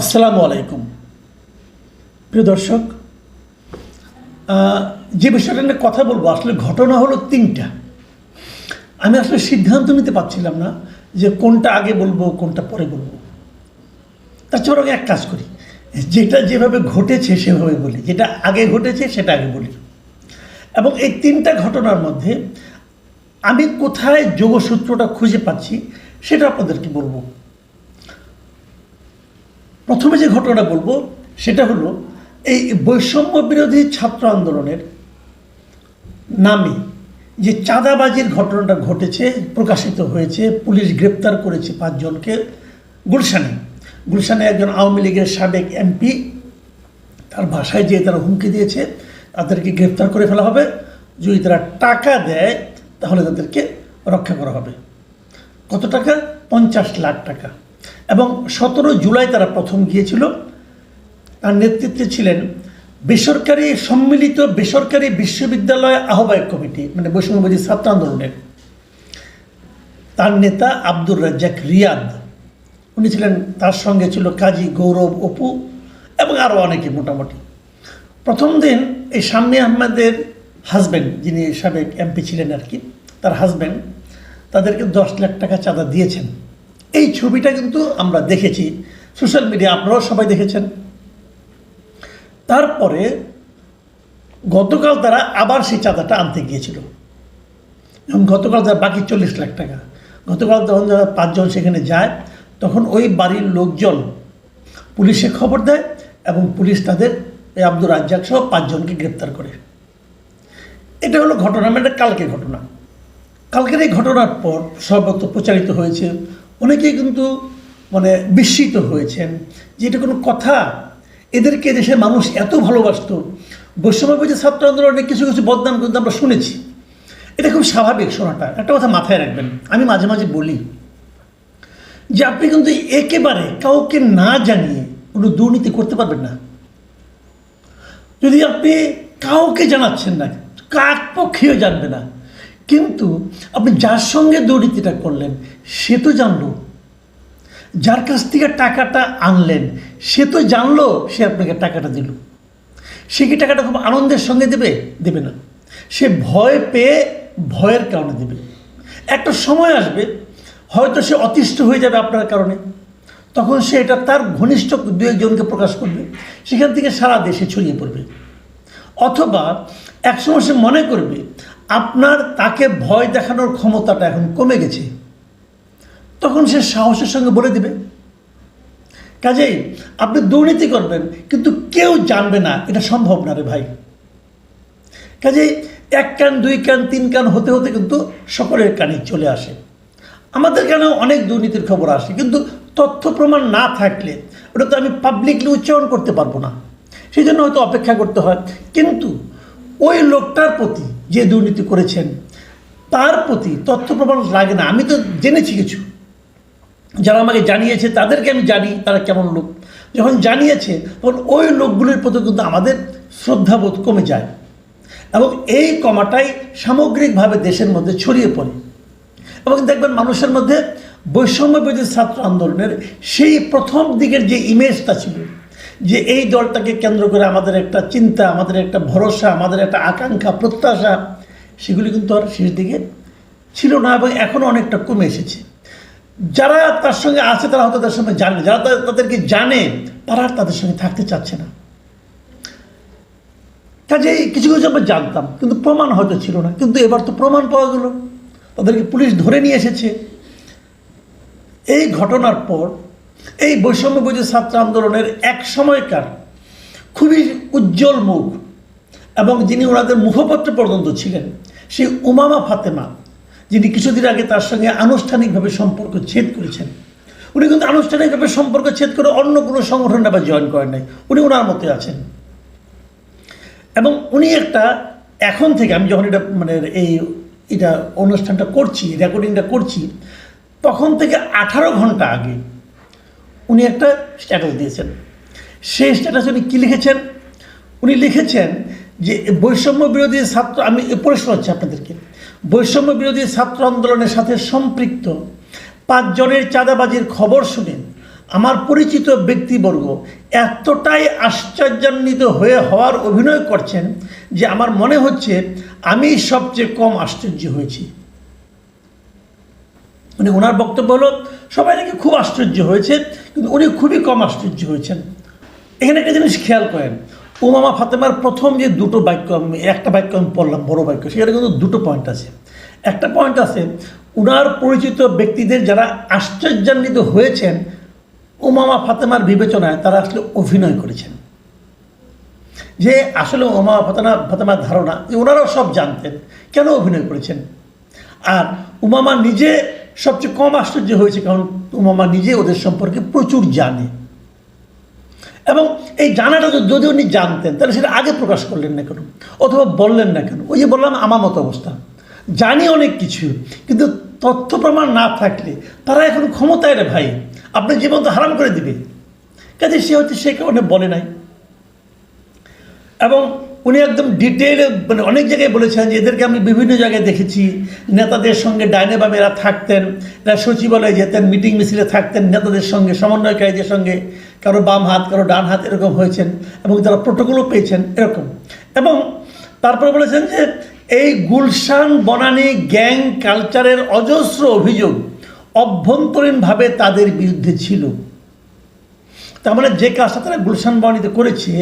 আসসালামু আলাইকুম। প্রিয় দর্শক যে বিষয়টা নিয়ে কথা বলব, আসলে ঘটনা হলো তিনটা। আমি আসলে সিদ্ধান্ত নিতে পারছিলাম না যে কোনটা আগে বলব, কোনটা পরে বলব। তার চেয়ে বরং এক কাজ করি। যেটা যেভাবে ঘটেছে, সেভাবে বলি। যেটা আগে ঘটেছে, সেটা আগে বলি। এবং এই তিনটা ঘটনার মধ্যে আমি কোথায় যোগসূত্রটা খুঁজে পাচ্ছি, সেটা আপনাদেরকে বলব। প্রথমে যে ঘটনাটা বলব, সেটা হলো এই বৈষম্য বিরোধী ছাত্র আন্দোলনের নামে যে চাঁদাবাজির ঘটনাটা ঘটেছে, প্রকাশিত হয়েছে, পুলিশ গ্রেপ্তার করেছে পাঁচজনকে গুলশানে। গুলশানে একজন আওয়ামী লীগের সাবেক এমপি, তার ভাষায় যেয়ে তারা হুমকি দিয়েছে, তাদেরকে গ্রেপ্তার করে ফেলা হবে। যদি তারা টাকা দেয়, তাহলে তাদেরকে রক্ষা করা হবে। কত টাকা? পঞ্চাশ লাখ টাকা। এবং সতেরো জুলাই তারা প্রথম গিয়েছিল। তার নেতৃত্বে ছিলেন বেসরকারি সম্মিলিত বেসরকারি বিশ্ববিদ্যালয় আহ্বায়ক কমিটি মানে বৈষম্যবাদী ছাত্র আন্দোলনের। তার নেতা আব্দুর রাজ্জাক রিয়াদ। উনি ছিলেন, তার সঙ্গে ছিল কাজী গৌরব অপু এবং আরও অনেকে মোটামুটি। প্রথম দিন এই শাম্মী আহমেদের হাজব্যান্ড যিনি সাবেক এমপি ছিলেন আর কি, তার হাজব্যান্ড তাদেরকে দশ লাখ টাকা চাঁদা দিয়েছেন। এই ছবিটা কিন্তু আমরা দেখেছি। সোশ্যাল মিডিয়া আপনারাও সবাই দেখেছেন। তারপরে গতকাল তারা আবার সেই চাঁদাটা আনতে গিয়েছিল। এবং গতকাল তারা বাকি চল্লিশ লাখ টাকা। গতকাল যখন যারা পাঁচজন সেখানে যায়, তখন ওই বাড়ির লোকজন পুলিশে খবর দেয় এবং পুলিশ তাদের এই আব্দুর রাজ্জাক সহ পাঁচজনকে গ্রেপ্তার করে। এটা হলো ঘটনা মানে এটা কালকে ঘটনা। কালকের এই ঘটনার পর সর্বত্র প্রচারিত হয়েছে। অনেকেই কিন্তু মানে বিস্মিত হয়েছেন যে এটা কোনো কথা। এদেরকে দেশের মানুষ এত ভালোবাসত। বৈষম্যবাদী ছাত্র আন্দোলনে কিছু কিছু বদনাম কিন্তু আমরা শুনেছি। এটা খুব স্বাভাবিক শোনাটা। একটা কথা মাথায় রাখবেন। আমি মাঝে মাঝে বলি যে আপনি কিন্তু একেবারে কাউকে না জানিয়ে কোনো দুর্নীতি করতে পারবেন না। যদি আপনি কাউকে জানাচ্ছেন না কাক পক্ষেও জানবে না। কিন্তু আপনি যার সঙ্গে দুর্নীতিটা করলেন, সে তো জানলো। যার কাছ থেকে টাকাটা আনলেন, সে তো জানলো সে আপনাকে টাকাটা দিল। সে কি টাকাটা খুব আনন্দের সঙ্গে দেবে? দেবে না। সে ভয় পেয়ে ভয়ের কারণে দেবে। একটা সময় আসবে, হয়তো সে অতিষ্ঠ হয়ে যাবে আপনার কারণে। তখন সে এটা তার ঘনিষ্ঠ দু একজনকে প্রকাশ করবে। সেখান থেকে সারা দেশে ছড়িয়ে পড়বে। অথবা একসময় সে মনে করবে আপনার তাকে ভয় দেখানোর ক্ষমতাটা এখন কমে গেছে। তখন সে সাহসের সঙ্গে বলে দিবে। কাজেই আপনি দুর্নীতি করবেন, কিন্তু কেউ জানবে না এটা সম্ভব না রে ভাই। কাজেই এক কান, দুই কান, তিন কান হতে হতে কিন্তু সকলের কানে চলে আসে। আমাদের কানেও অনেক দুর্নীতির খবর আসে, কিন্তু তথ্য প্রমাণ না থাকলে ওটা তো আমি পাবলিকলি উচ্চারণ করতে পারব না। সেই জন্য হয়তো অপেক্ষা করতে হয়। কিন্তু ওই লোকটার প্রতি যে দুর্নীতি করেছেন, তার প্রতি তথ্য প্রমাণ লাগে না। আমি তো জেনেছি কিছু। যারা আমাকে জানিয়েছে, তাদেরকে আমি জানি তারা কেমন লোক। যখন জানিয়েছে, তখন ওই লোকগুলির প্রতি কিন্তু আমাদের শ্রদ্ধাবোধ কমে যায় এবং এই কমাটাই সামগ্রিকভাবে দেশের মধ্যে ছড়িয়ে পড়ে। এবং দেখবেন মানুষের মধ্যে বৈষম্য ছাত্র আন্দোলনের সেই প্রথম দিকের যে ইমেজটা ছিল যে এই দলটাকে কেন্দ্র করে আমাদের একটা চিন্তা, আমাদের একটা ভরসা, আমাদের একটা আকাঙ্ক্ষা, প্রত্যাশা, সেগুলি কিন্তু আর শেষ দিকে ছিল না এবং এখনও অনেকটা কমে এসেছে। যারা তার সঙ্গে আছে, তারা হয়তো তার সঙ্গে জানে যারা তাদেরকে জানে, তারা আর তাদের সঙ্গে থাকতে চাচ্ছে না। কাজেই কিছু কিছু আমরা জানতাম, কিন্তু প্রমাণ হয়তো ছিল না। কিন্তু এবার তো প্রমাণ পাওয়া গেল। তাদেরকে পুলিশ ধরে নিয়ে এসেছে। এই ঘটনার পর এই বৈষম্য বিরোধী ছাত্র আন্দোলনের এক সময়কার খুবই উজ্জ্বল মুখ এবং যিনি ওনাদের মুখপত্র পর্যন্ত ছিলেন, সেই উমামা ফাতেমা, যিনি কিছুদিন আগে তার সঙ্গে আনুষ্ঠানিকভাবে সম্পর্ক ছেদ করেছেন। উনি কিন্তু আনুষ্ঠানিকভাবে সম্পর্ক ছেদ করে অন্য কোনো সংগঠনে আবার জয়েন করেন নাই। উনি ওনার মতে আছেন। এবং উনি একটা, এখন থেকে আমি যখন এটা মানে এই এটা অনুষ্ঠানটা করছি রেকর্ডিংটা করছি, তখন থেকে আঠারো ঘণ্টা আগে উনি একটা স্ট্যাটাস দিয়েছেন। সেই স্ট্যাটাসে উনি কী লিখেছেন? উনি লিখেছেন যে বৈষম্য বিরোধী ছাত্র, আমি প্রশ্ন হচ্ছে আপনাদেরকে। বৈষম্য বিরোধী ছাত্র আন্দোলনের সাথে সম্পৃক্ত। পাঁচজনের চাঁদাবাজির খবর শুনেন আমার পরিচিত ব্যক্তিবর্গ এতটাই আশ্চর্যান্বিত হয়ে হওয়ার অভিনয় করছেন যে আমার মনে হচ্ছে আমি সবচেয়ে কম আশ্চর্য হয়েছি। মানে ওনার বক্তব্য হলো, সবাই নাকি খুব আশ্চর্য হয়েছে, কিন্তু উনি খুবই কম আশ্চর্য হয়েছেন। এখানে একটা জিনিস খেয়াল করেন ওমামা ফাতেমার প্রথম যে দুটো বাক্য আমি, একটা বাক্য আমি পড়লাম, বড় বাক্য, সেখানে কিন্তু দুটো পয়েন্ট আছে। একটা পয়েন্ট আছে, উনার পরিচিত ব্যক্তিদের যারা আশ্চর্যান্বিত হয়েছেন ওমামা ফাতেমার বিবেচনায় তারা আসলে অভিনয় করেছেন। যে আসলে ওমামা ফাতেমা, ফাতেমার ধারণা, যে ওনারাও সব জানতেন, কেন অভিনয় করেছেন? আর উমামা নিজে সবচেয়ে কম আশ্চর্য হয়েছে কারণ উমামা নিজে ওদের সম্পর্কে প্রচুর জানে। এবং এই জানাটা যদি উনি জানতেন, তাহলে সেটা আগে প্রকাশ করলেন না কেন? অথবা বললেন না কেন? ওই যে বললাম, আমার মতো অবস্থা। জানি অনেক কিছু, কিন্তু তথ্য প্রমাণ না থাকলে তারা এখন ক্ষমতায় রে ভাই, আপনি জীবন তো হারাম করে দিবে। কাজে সে হচ্ছে, সে কারণে বলে নাই। এবং উনি একদম ডিটেইলে মানে অনেক জায়গায় বলেছেন যে এদেরকে আমি বিভিন্ন জায়গায় দেখেছি। নেতাদের সঙ্গে ডাইনে বামে এরা থাকতেন, এরা সচিবালয়ে যেতেন, মিটিং মিছিলে থাকতেন নেতাদের সঙ্গে, সমন্বয়কারীদের সঙ্গে। কারও বাম হাত, কারও ডান হাত এরকম হয়েছেন এবং তারা প্রোটোকলও পেয়েছেন এরকম। এবং তারপরে বলেছেন যে এই গুলশান বনানী গ্যাং কালচারের অজস্র অভিযোগ অভ্যন্তরীণভাবে তাদের বিরুদ্ধে ছিল। তার মানে যে কাজটা তারা গুলশান বর্ণিত করেছে,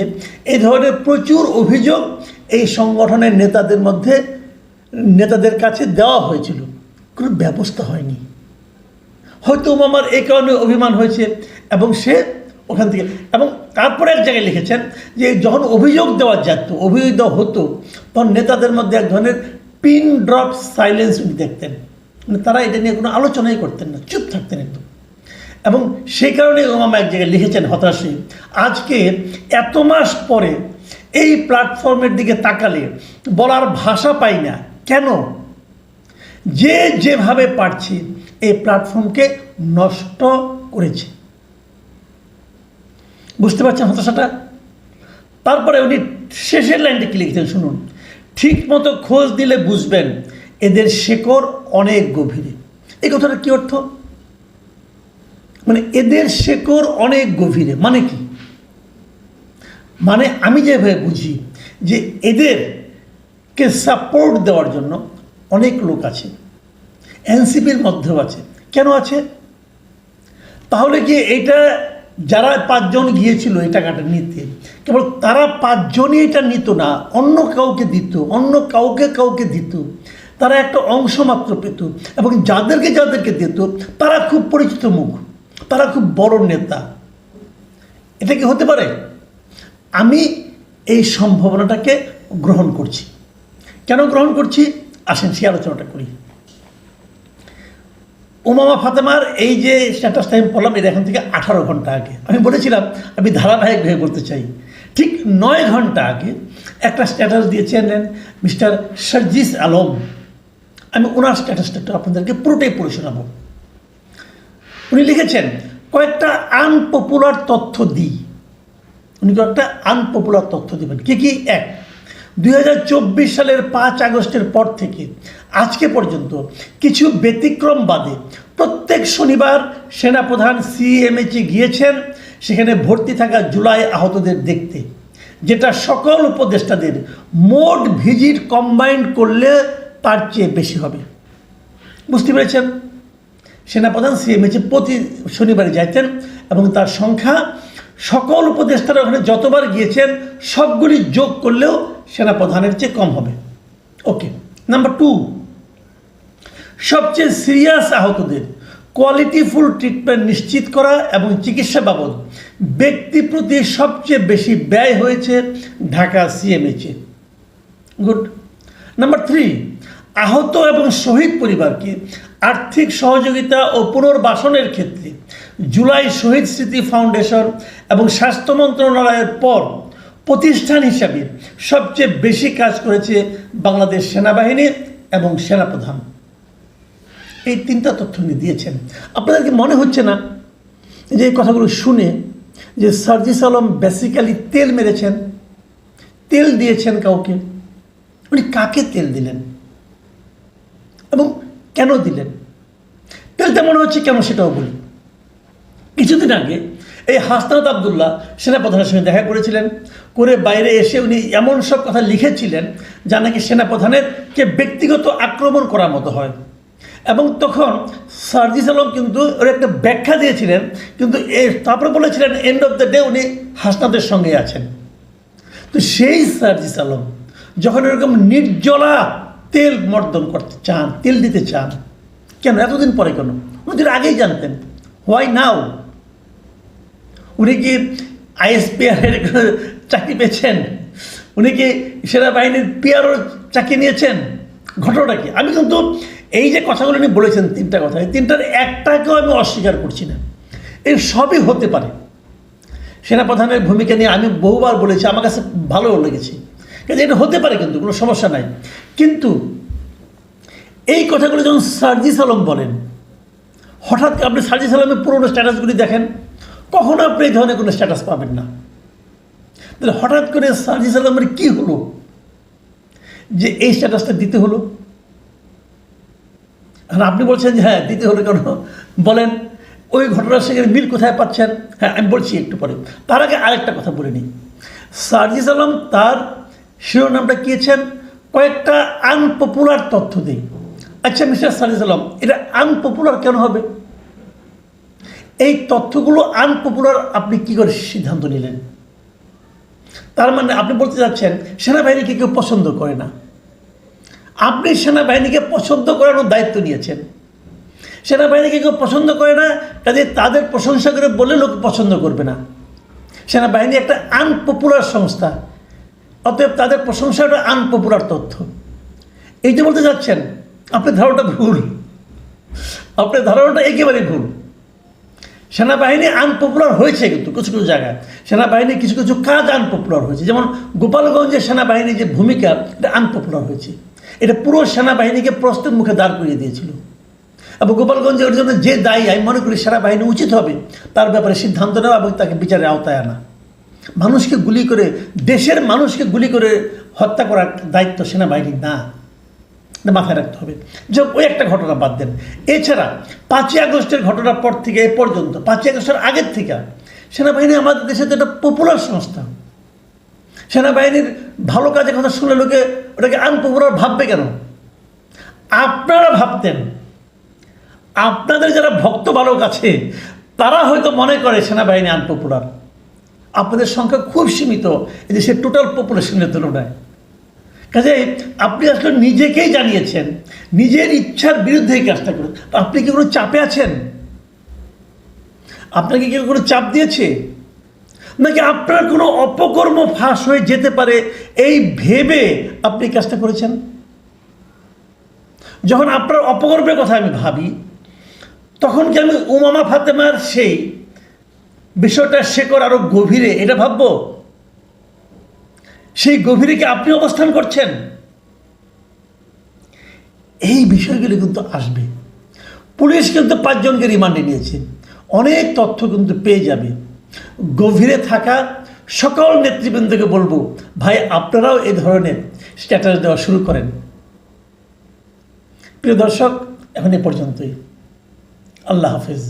এই ধরনের প্রচুর অভিযোগ এই সংগঠনের নেতাদের মধ্যে, নেতাদের কাছে দেওয়া হয়েছিল। কোনো ব্যবস্থা হয়নি। হয়তো আমার এই কারণে অভিমান হয়েছে এবং সে ওখান থেকে এবং তারপরে এক জায়গায় লিখেছেন যে যখন অভিযোগ দেওয়া যেত, অভিযোগ দেওয়া হতো, তখন নেতাদের মধ্যে এক ধরনের পিন ড্রপ সাইলেন্স উনি দেখতেন। মানে তারা এটা নিয়ে কোনো আলোচনাই করতেন না, চুপ থাকতেন একদম। এবং সেই কারণে ওমামা এক জায়গায় লিখেছেন হতাশে, আজকে এত মাস পরে এই প্ল্যাটফর্মের দিকে তাকালে বলার ভাষা পাই না। কেন? যে যেভাবে পারছি এই প্ল্যাটফর্মকে নষ্ট করেছে। বুঝতে পারছেন হতাশাটা? তারপরে উনি শেষের লাইনটি কি লিখেছেন শুনুন। ঠিক মতো খোঁজ দিলে বুঝবেন এদের শেকড় অনেক গভীরে। এই কথাটা কি অর্থ? মানে এদের শেকড় অনেক গভীরে মানে কি? মানে আমি যেভাবে বুঝি যে এদেরকে সাপোর্ট দেওয়ার জন্য অনেক লোক আছে এনসিপির মধ্যেও আছে। কেন আছে? তাহলে কি এটা যারা পাঁচজন গিয়েছিল এই টাকাটা নিতে, কেবল তারা পাঁচজনই এটা নিত না, অন্য কাউকে দিত, অন্য কাউকে কাউকে দিত, তারা একটা অংশ মাত্র পেত এবং যাদেরকে যাদেরকে দিত, তারা খুব পরিচিত মুখ। তারা খুব বড় নেতা। এটা কি হতে পারে? আমি এই সম্ভাবনাটাকে গ্রহণ করছি। কেন গ্রহণ করছি? আসেন সে আলোচনাটা করি। উমামা ফাতেমার এই যে স্ট্যাটাসটা আমি পড়লাম, এটা এখন থেকে আঠারো ঘণ্টা আগে। আমি বলেছিলাম, আমি ধারাবাহিক ধারাবাহিকভাবে বলতে চাই। ঠিক নয় ঘণ্টা আগে একটা স্ট্যাটাস দিয়েছেন মিস্টার সার্জিস আলম। আমি ওনার স্ট্যাটাসটা একটু আপনাদেরকে পুরোটাই পড়ে শোনাবো। উনি লিখেছেন, কয়েকটা আনপপুলার তথ্য দিই। উনি কয়েকটা আনপপুলার তথ্য দেবেন। কি কি? এক, দুই সালের পাঁচ আগস্টের পর থেকে, আজকে পর্যন্ত কিছু ব্যতিক্রম বাদে প্রত্যেক শনিবার সেনাপ্রধান সিএমএচে গিয়েছেন, সেখানে ভর্তি থাকা জুলাই আহতদের দেখতে, যেটা সকল উপদেষ্টাদের মোট ভিজিট কম্বাইন্ড করলে তার চেয়ে বেশি হবে। বুঝতে পেরেছেন? সেনাপ্রধান সিএমএচে প্রতি শনিবারে যাইতেন এবং তার সংখ্যা সকল উপদেষ্টারা ওখানে যতবার গিয়েছেন, সবগুলি যোগ করলেও সেনাপ্রধানের চেয়ে কম হবে। ওকে নাম্বার টু সবচেয়ে সিরিয়াস আহতদের কোয়ালিটিফুল ট্রিটমেন্ট নিশ্চিত করা এবং চিকিৎসা বাবদ ব্যক্তি প্রতি সবচেয়ে বেশি ব্যয় হয়েছে ঢাকা সিএমএচে গুড নাম্বার থ্রি আহত এবং শহীদ পরিবারকে আর্থিক সহযোগিতা ও পুনর্বাসনের ক্ষেত্রে জুলাই শহীদ স্মৃতি ফাউন্ডেশন এবং স্বাস্থ্য মন্ত্রণালয়ের পর প্রতিষ্ঠান হিসাবে সবচেয়ে বেশি কাজ করেছে বাংলাদেশ সেনাবাহিনী এবং সেনাপ্রধান। এই তিনটা তথ্য উনি দিয়েছেন। আপনাদের কি মনে হচ্ছে না যে এই কথাগুলো শুনে যে সার্জিস আলম বেসিক্যালি তেল মেরেছেন, তেল দিয়েছেন কাউকে? উনি কাকে তেল দিলেন? কেন দিলেন? তেলটা মনে হচ্ছে কেন সেটাও বলি। কিছুদিন আগে এই হাসনাত আবদুল্লাহ সেনাপ্রধানের সঙ্গে দেখা করেছিলেন, করে বাইরে এসে উনি এমন সব কথা লিখেছিলেন যা নাকি সেনাপ্রধানের কে ব্যক্তিগত আক্রমণ করার মতো হয়। এবং তখন সার্জিস আলম কিন্তু ওর একটা ব্যাখ্যা দিয়েছিলেন, কিন্তু এ তারপরে বলেছিলেন এন্ড অফ দ্য ডে উনি হাসনাতের সঙ্গে আছেন। তো সেই সার্জিস আলম যখন এরকম নির্জলা তেল মর্দন করতে চান, তেল দিতে চান। কেন? এতদিন পরে কেন? উনি আগেই জানতেন। হোয়াই নাও উনি কি আইএসপিআরের চাকরি পেয়েছেন? উনি কি সেনাবাহিনীর পিআরও চাকরি নিয়েছেন? ঘটনাটা কি? আমি কিন্তু এই যে কথাগুলো উনি বলেছেন, তিনটা কথা, এই তিনটার একটাকেও আমি অস্বীকার করছি না। এই সবই হতে পারে। সেনাপ্রধানের ভূমিকা নিয়ে আমি বহুবার বলেছি, আমার কাছে ভালো লেগেছে। কিন্তু এটা হতে পারে কিন্তু, কোনো সমস্যা নাই। কিন্তু এই কথাগুলো যখন সার্জিস আলম বলেন, হঠাৎ আপনি সার্জিস আলমের পুরোনো স্ট্যাটাসগুলি দেখেন, কখনো আপনি এই ধরনের কোনো স্ট্যাটাস পাবেন না। তাহলে হঠাৎ করে সার্জিস আলমের কী হলো? যে এই স্ট্যাটাসটা দিতে হলো? আর আপনি বলছেন যে হ্যাঁ দিতে হলো কেন? বলেন, ওই ঘটনার সঙ্গে মিল কোথায় পাচ্ছেন? হ্যাঁ আমি বলছি একটু পরে। তার আগে আরেকটা কথা বলে নিই। সার্জিস আলম তার শিরোনামটা কিয়েছেন কয়েকটা আনপপুলার তথ্য দিই। আচ্ছা মিস্টার সার্জিস আলম, এটা আনপপুলার কেন হবে? এই তথ্যগুলো আনপপুলার আপনি কি করে সিদ্ধান্ত নিলেন? তার মানে আপনি বলতে চাচ্ছেন, সেনাবাহিনীকে কেউ পছন্দ করে না। আপনি সেনাবাহিনীকে পছন্দ করানোর দায়িত্ব নিয়েছেন। সেনাবাহিনীকে কেউ পছন্দ করে না, কাজে তাদের প্রশংসা করে বলে লোক পছন্দ করবে না। সেনাবাহিনী একটা আনপপুলার সংস্থা। অতএব তাদের প্রশংসা একটা আনপপুলার তথ্য। এই যে বলতে যাচ্ছেন, আপনার ধারণাটা ভুল। আপনার ধারণাটা একেবারে ভুল। সেনাবাহিনী আনপপুলার হয়েছে কিন্তু কিছু কিছু জায়গায়। সেনাবাহিনীর কিছু কিছু কাজ আনপপুলার হয়েছে। যেমন গোপালগঞ্জের সেনাবাহিনীর যে ভূমিকা, এটা আনপপুলার হয়েছে। এটা পুরো সেনাবাহিনীকে প্রস্তুত মুখে দাঁড় করিয়ে দিয়েছিল। এবং গোপালগঞ্জে ওর জন্য যে দায়ী, আমি মনে করি সেনাবাহিনী উচিত হবে, তার ব্যাপারে সিদ্ধান্ত নেওয়া এবং তাকে বিচারের আওতায় আনা। মানুষকে গুলি করে, দেশের মানুষকে গুলি করে হত্যা করার দায়িত্ব সেনাবাহিনীর না। মাথায় রাখতে হবে। যে ওই একটা ঘটনা বাদ দেন। এছাড়া পাঁচই আগস্টের ঘটনার পর থেকে এ পর্যন্ত, পাঁচই আগস্টের আগের থেকে সেনাবাহিনী আমাদের দেশে তো একটা পপুলার সংস্থা। সেনাবাহিনীর ভালো কাজের কথা শুনে লোকে ওটাকে আনপপুলার ভাববে কেন? আপনারা ভাবতেন, আপনাদের যারা ভক্ত বালক আছে, তারা হয়তো মনে করে সেনাবাহিনী আনপপুলার আপনাদের সংখ্যা খুব সীমিত, এই দেশের টোটাল পপুলেশনের তুলনায়। কাজে আপনি আসলে নিজেকেই জানিয়েছেন, নিজের ইচ্ছার বিরুদ্ধে এই কাজটা করে আপনি কি কোনো চাপে আছেন? আপনাকে কি কোনো চাপ দিয়েছে? নাকি আপনার কোনো অপকর্ম ফাঁস হয়ে যেতে পারে এই ভেবে আপনি কাজটা করেছেন? যখন আপনার অপকর্মের কথা আমি ভাবি, তখন কি আমি উমামা ফাতেমার সেই বিষয়টা শেকর আরও গভীরে, এটা ভাববো। সেই গভীরে কি আপনি অবস্থান করছেন? এই বিষয়গুলি কিন্তু আসবে। পুলিশ কিন্তু পাঁচজনকে রিমান্ডে নিয়েছে। অনেক তথ্য কিন্তু পেয়ে যাবে। গভীরে থাকা সকল নেতৃবৃন্দকে বলব, ভাই, আপনারাও এ ধরনের স্ট্যাটাস দেওয়া শুরু করেন। প্রিয় দর্শক, এখন এ পর্যন্তই। আল্লাহ হাফিজ।